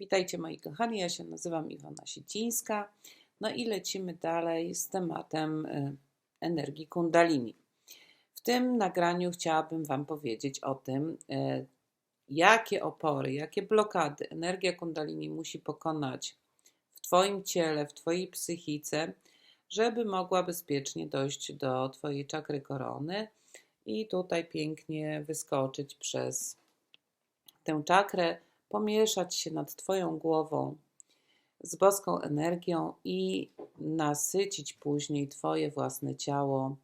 Witajcie moi kochani, ja się nazywam Iwona Sicińska. No i lecimy dalej z tematem y, energii kundalini. W tym nagraniu chciałabym Wam powiedzieć o tym, y, jakie opory, jakie blokady energia kundalini musi pokonać w Twoim ciele, w Twojej psychice, żeby mogła bezpiecznie dojść do Twojej czakry korony i tutaj pięknie wyskoczyć przez tę czakrę pomieszać się nad Twoją głową z boską energią i nasycić później Twoje własne ciało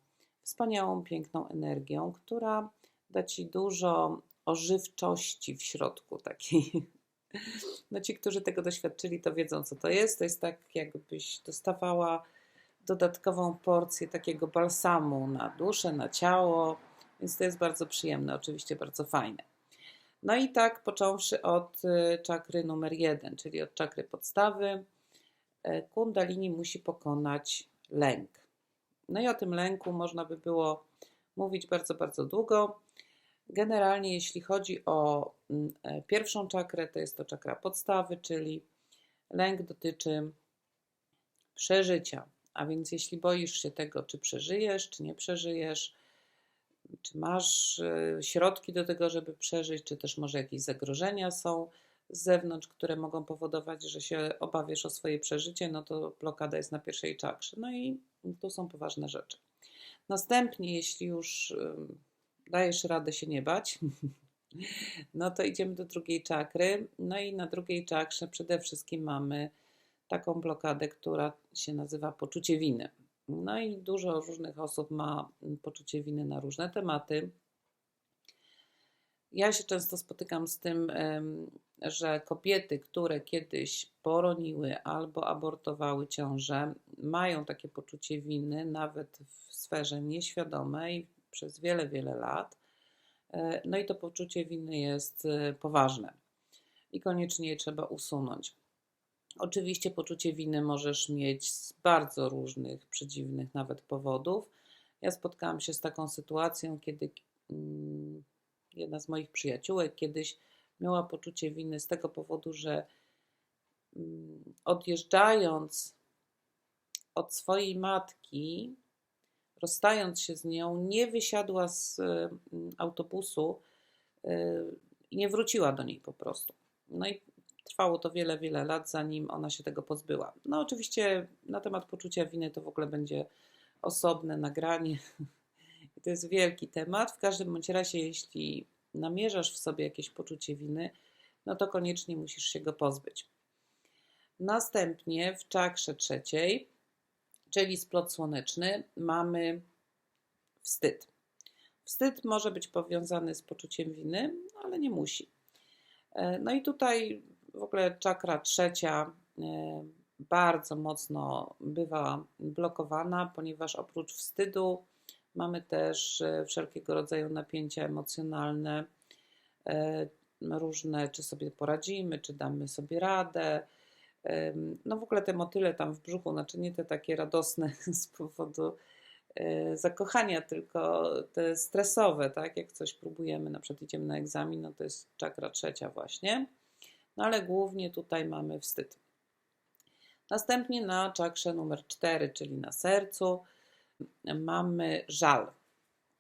wspaniałą, piękną energią, która da Ci dużo ożywczości w środku takiej. No ci, którzy tego doświadczyli, to wiedzą, co to jest. To jest tak, jakbyś dostawała dodatkową porcję takiego balsamu na duszę, na ciało, więc to jest bardzo przyjemne, oczywiście bardzo fajne. No i tak począwszy od y, czakry numer jeden, czyli od czakry podstawy, e, kundalini musi pokonać lęk. No i o tym lęku można by było mówić bardzo, bardzo długo. Generalnie, jeśli chodzi o mm, e, pierwszą czakrę, to jest to czakra podstawy, czyli lęk dotyczy przeżycia. A więc, jeśli boisz się tego, czy przeżyjesz, czy nie przeżyjesz, czy masz e, środki do tego, żeby przeżyć, czy też może jakieś zagrożenia są z zewnątrz, które mogą powodować, że się obawiasz o swoje przeżycie, no to blokada jest na pierwszej czakrze. No i to są poważne rzeczy. Następnie, jeśli już dajesz radę się nie bać, no to idziemy do drugiej czakry. No i na drugiej czakrze przede wszystkim mamy taką blokadę, która się nazywa poczucie winy. No i dużo różnych osób ma poczucie winy na różne tematy. Ja się często spotykam z tym, że kobiety, które kiedyś poroniły albo abortowały ciążę, mają takie poczucie winy, nawet w sferze nieświadomej przez wiele, wiele lat. E, no i to poczucie winy jest e, poważne i koniecznie je trzeba usunąć. Oczywiście poczucie winy możesz mieć z bardzo różnych, przedziwnych nawet powodów. Ja spotkałam się z taką sytuacją, kiedy mm, jedna z moich przyjaciółek kiedyś miała poczucie winy z tego powodu, że mm, odjeżdżając od swojej matki, rozstając się z nią, nie wysiadła z mm, autobusu y, i nie wróciła do niej po prostu. No i Trwało to wiele, wiele lat, zanim ona się tego pozbyła. No, oczywiście na temat poczucia winy to w ogóle będzie osobne nagranie. To jest wielki temat. W każdym bądź razie, jeśli namierzasz w sobie jakieś poczucie winy, no to koniecznie musisz się go pozbyć. Następnie w czakrze trzeciej, czyli splot słoneczny, mamy wstyd. Wstyd może być powiązany z poczuciem winy, ale nie musi. E, no i tutaj w ogóle czakra trzecia e, bardzo mocno bywa blokowana, ponieważ oprócz wstydu mamy też e, wszelkiego rodzaju napięcia emocjonalne, e, różne, czy sobie poradzimy, czy damy sobie radę. No w ogóle te motyle tam w brzuchu, znaczy nie te takie radosne z powodu zakochania, tylko te stresowe, tak? Jak coś próbujemy, na przykład idziemy na egzamin, no to jest czakra trzecia właśnie no ale głównie tutaj mamy wstyd. Następnie na czakrze numer 4, czyli na sercu, mamy żal.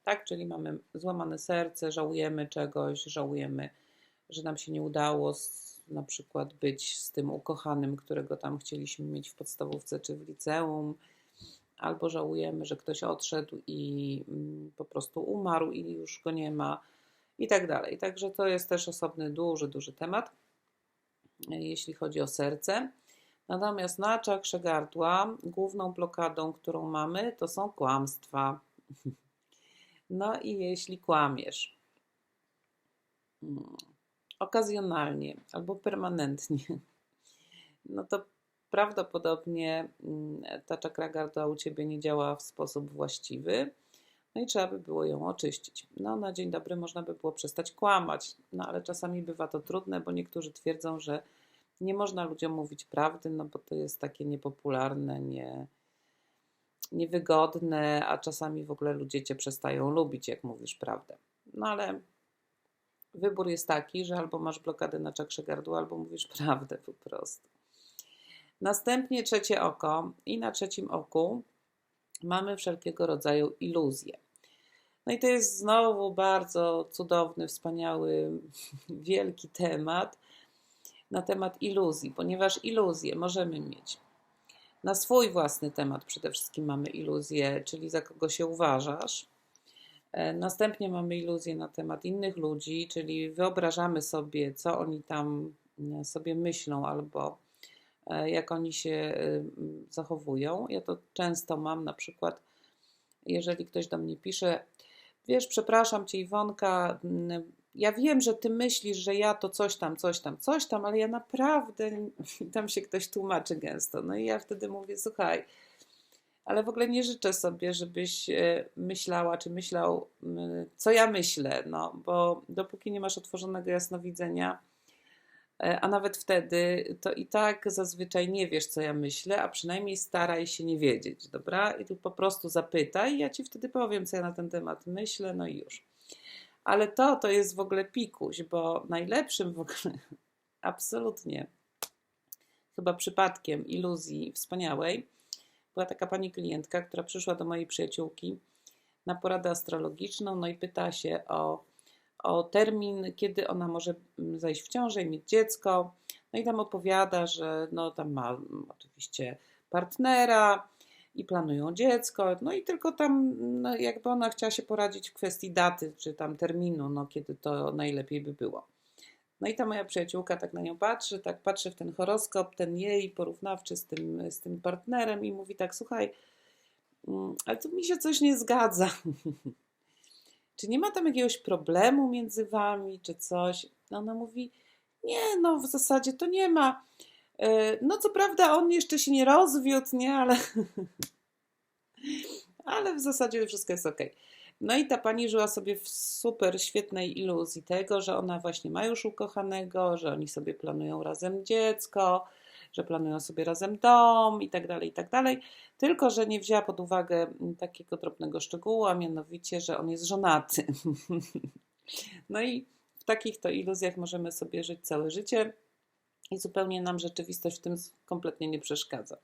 Tak, czyli mamy złamane serce, żałujemy czegoś, żałujemy, że nam się nie udało z, na przykład być z tym ukochanym, którego tam chcieliśmy mieć w podstawówce czy w liceum, albo żałujemy, że ktoś odszedł i mm, po prostu umarł i już go nie ma i tak dalej. Także to jest też osobny, duży, duży temat jeśli chodzi o serce. Natomiast na czakrze gardła główną blokadą, którą mamy, to są kłamstwa. No i jeśli kłamiesz hmm, okazjonalnie albo permanentnie, no to prawdopodobnie hmm, ta czakra gardła u Ciebie nie działa w sposób właściwy no i trzeba by było ją oczyścić. No, na dzień dobry można by było przestać kłamać, no ale czasami bywa to trudne, bo niektórzy twierdzą, że nie można ludziom mówić prawdy, no bo to jest takie niepopularne, nie, niewygodne, a czasami w ogóle ludzie cię przestają lubić, jak mówisz prawdę. No ale wybór jest taki, że albo masz blokadę na czakrze gardła, albo mówisz prawdę po prostu. Następnie trzecie oko i na trzecim oku mamy wszelkiego rodzaju iluzje. No i to jest znowu bardzo cudowny, wspaniały, wielki temat na temat iluzji, ponieważ iluzje możemy mieć na swój własny temat. Przede wszystkim mamy iluzję, czyli za kogo się uważasz. E, następnie mamy iluzję na temat innych ludzi, czyli wyobrażamy sobie, co oni tam e, sobie myślą albo e, jak oni się zachowują. Ja to często mam na przykład, jeżeli ktoś do mnie pisze, wiesz, przepraszam cię Iwonka, ja wiem, że ty myślisz, że ja to coś tam, coś tam, coś tam, ale ja naprawdę, tam się ktoś tłumaczy gęsto. No i ja wtedy mówię, słuchaj, ale w ogóle nie życzę sobie, żebyś e, myślała, czy myślał, co ja myślę, no, bo dopóki nie masz otworzonego jasnowidzenia, a nawet wtedy, to i tak zazwyczaj nie wiesz, co ja myślę, a przynajmniej staraj się nie wiedzieć, dobra? I tu po prostu zapytaj, ja ci wtedy powiem, co ja na ten temat myślę, no i już. Ale to, to jest w ogóle pikuś, bo najlepszym w ogóle, absolutnie, chyba przypadkiem iluzji wspaniałej, była taka pani klientka, która przyszła do mojej przyjaciółki na poradę astrologiczną, no i pyta się o, o termin, kiedy ona może mm, zajść w ciążę i mieć dziecko. No i tam opowiada, że no tam ma oczywiście partnera i planują dziecko, no i tylko tam no jakby ona chciała się poradzić w kwestii daty, czy tam terminu, no kiedy to najlepiej by było. No i ta moja przyjaciółka tak na nią patrzy, tak patrzy w ten horoskop, ten jej porównawczy z tym, z tym partnerem i mówi tak, słuchaj, mm, ale tu mi się coś nie zgadza. czy nie ma tam jakiegoś problemu między wami, czy coś? No ona mówi, nie, no w zasadzie to nie ma. E, no co prawda on jeszcze się nie rozwiódł, nie, ale, ale w zasadzie wszystko jest ok. No i ta pani żyła sobie w super świetnej iluzji tego, że ona właśnie ma już ukochanego, że oni sobie planują razem dziecko, że planują sobie razem dom i tak dalej, i tak dalej. Tylko, że nie wzięła pod uwagę takiego drobnego szczegółu, a mianowicie, że on jest żonaty. No i w takich to iluzjach możemy sobie żyć całe życie i zupełnie nam rzeczywistość w tym kompletnie nie przeszkadza.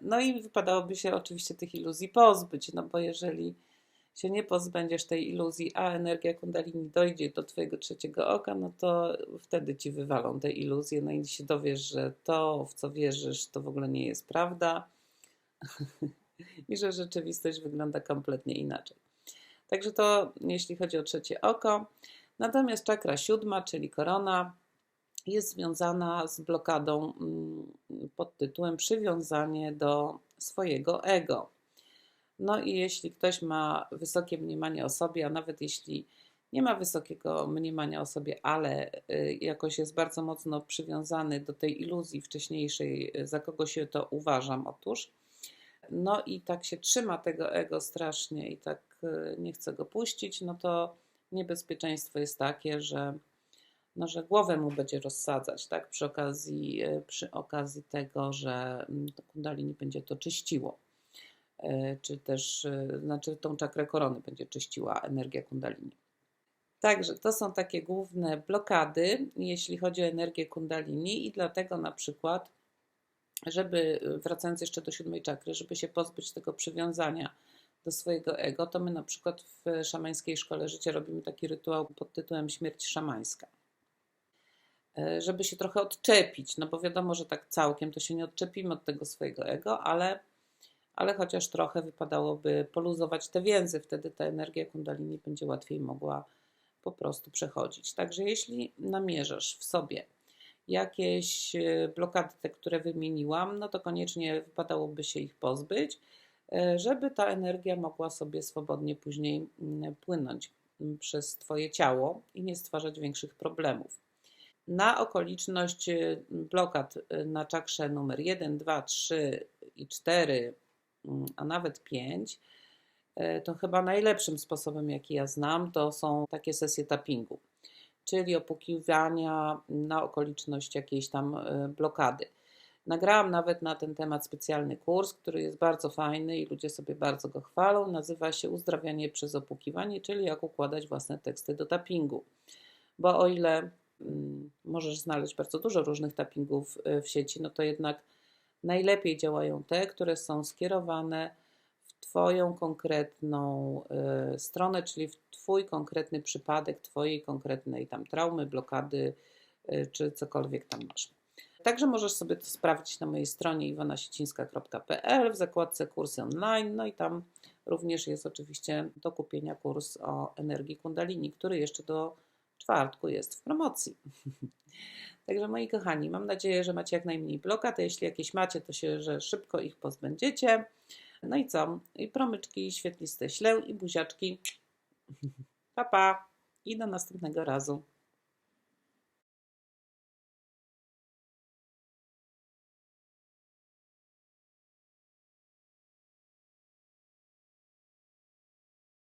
No i wypadałoby się oczywiście tych iluzji pozbyć, no bo jeżeli się nie pozbędziesz tej iluzji, a energia kundalini dojdzie do twojego trzeciego oka, no to wtedy ci wywalą te iluzje, no i się dowiesz, że to, w co wierzysz, to w ogóle nie jest prawda i że rzeczywistość wygląda kompletnie inaczej. Także to jeśli chodzi o trzecie oko. Natomiast czakra siódma, czyli korona, jest związana z blokadą mm, pod tytułem przywiązanie do swojego ego. No i jeśli ktoś ma wysokie mniemanie o sobie, a nawet jeśli nie ma wysokiego mniemania o sobie, ale y, jakoś jest bardzo mocno przywiązany do tej iluzji wcześniejszej, y, za kogo się to uważam, otóż. No i tak się trzyma tego ego strasznie i tak y, nie chce go puścić, no to niebezpieczeństwo jest takie, że, no, że głowę mu będzie rozsadzać, tak? Przy okazji, przy okazji tego, że mm, kundalini będzie to czyściło. E, czy też, e, znaczy tą czakrę korony będzie czyściła energia kundalini. Także to są takie główne blokady, jeśli chodzi o energię kundalini i dlatego na przykład, żeby, wracając jeszcze do siódmej czakry, żeby się pozbyć tego przywiązania do swojego ego, to my na przykład w szamańskiej szkole życia robimy taki rytuał pod tytułem śmierć szamańska. E, żeby się trochę odczepić, no bo wiadomo, że tak całkiem to się nie odczepimy od tego swojego ego, ale ale chociaż trochę wypadałoby poluzować te więzy, wtedy ta energia kundalini będzie łatwiej mogła po prostu przechodzić. Także jeśli namierzasz w sobie jakieś e, blokady, te, które wymieniłam, no to koniecznie wypadałoby się ich pozbyć, e, żeby ta energia mogła sobie swobodnie później mm, płynąć mm, przez Twoje ciało i nie stwarzać większych problemów. Na okoliczność e, blokad na czakrze numer 1, 2, 3 i 4 Mm, a nawet pięć, e, to chyba najlepszym sposobem, jaki ja znam, to są takie sesje tappingu, czyli opukiwania na okoliczność jakiejś tam e, blokady. Nagrałam nawet na ten temat specjalny kurs, który jest bardzo fajny i ludzie sobie bardzo go chwalą. Nazywa się Uzdrawianie przez opukiwanie, czyli jak układać własne teksty do tappingu. bo o ile mm, możesz znaleźć bardzo dużo różnych tappingów y, w sieci, no to jednak najlepiej działają te, które są skierowane w Twoją konkretną y, stronę, czyli w Twój konkretny przypadek, Twojej konkretnej tam traumy, blokady y, czy cokolwiek tam masz. Także możesz sobie to sprawdzić na mojej stronie iwonasicińska.pl w zakładce kursy online, no i tam również jest oczywiście do kupienia kurs o energii kundalini, który jeszcze do czwartku jest w promocji. Także moi kochani, mam nadzieję, że macie jak najmniej blokad, jeśli jakieś macie, to się, że szybko ich pozbędziecie. No i co? I promyczki świetliste ślę i buziaczki. Pa, pa. I do następnego razu.